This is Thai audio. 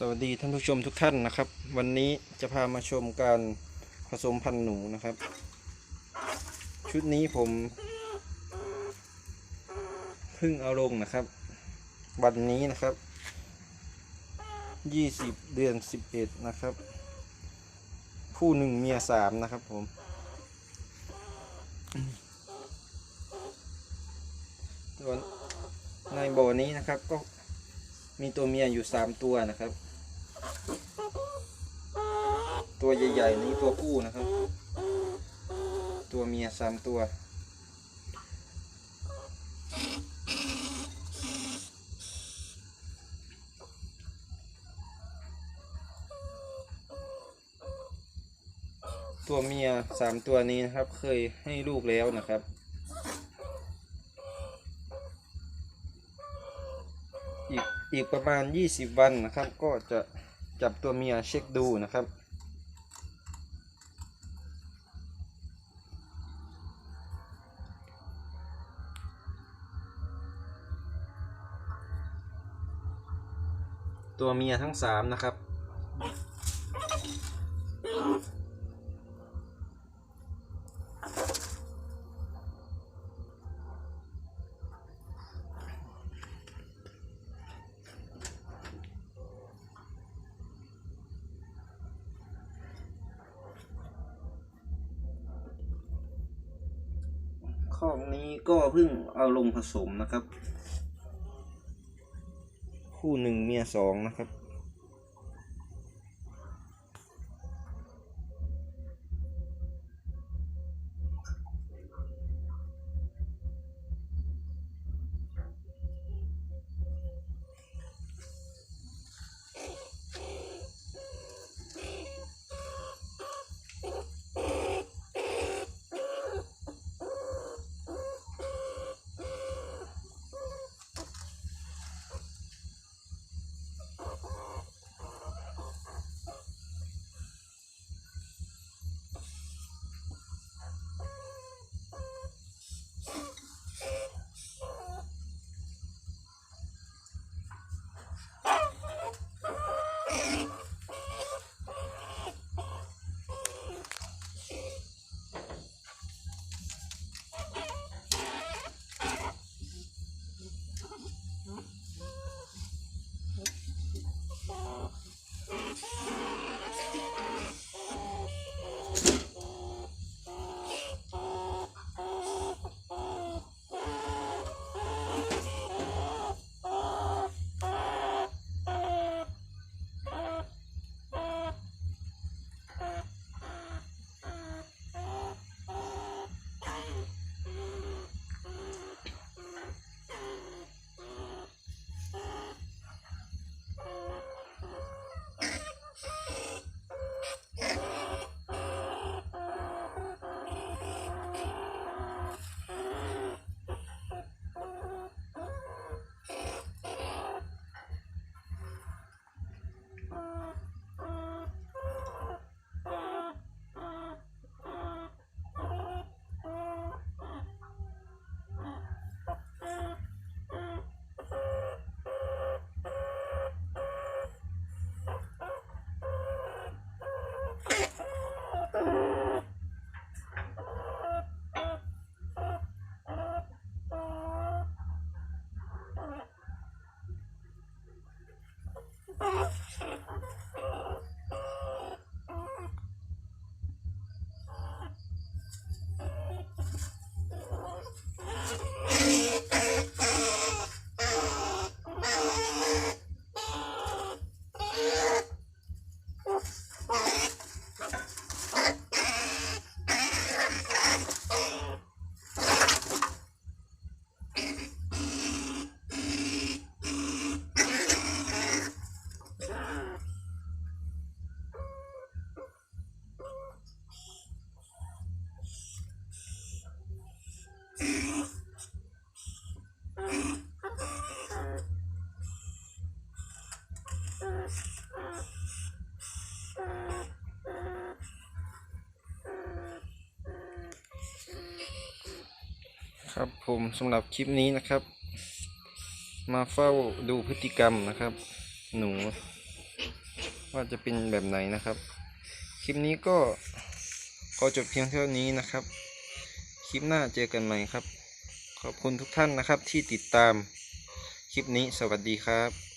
สวัสดีท่านผู้ชมทุกท่านนะครับ วันนี้จะพามาชมการผสมพันธุ์หนูนะครับ ชุดนี้ผมเพิ่งเอาลงนะครับ วันนี้นะครับ 20 เดือน 11 นะครับ ผู้หนึ่งเมียสามนะครับผมส่วในบ่อนี้นะครับก็มีตัวเมียอยู่สามตัวนะครับ ตัวใหญ่ๆนี้ตัวผู้นะครับ ตัวเมียสามตัว ตัวเมียสามตัวนี้นะครับ เคยให้ลูกแล้วนะครับอีกประมาณ 20 วันนะครับ ก็จะ จับตัวเมียเช็คดูนะครับ ตัวเมียทั้งสามนะครับ ข้องนี้ก็เพิ่งเอาลงผสมนะครับ คู่หนึ่งเมียสองนะครับ off! ครับผมสำหรับคลิปนี้นะครับ มาเฝ้าดูพฤติกรรมนะครับ หนู ว่าจะเป็นแบบไหนนะครับ คลิปนี้ก็ขอจบเพียงเท่านี้นะครับ คลิปหน้าเจอกันใหม่ครับ ขอบคุณทุกท่านนะครับที่ติดตามคลิปนี้สวัสดีครับ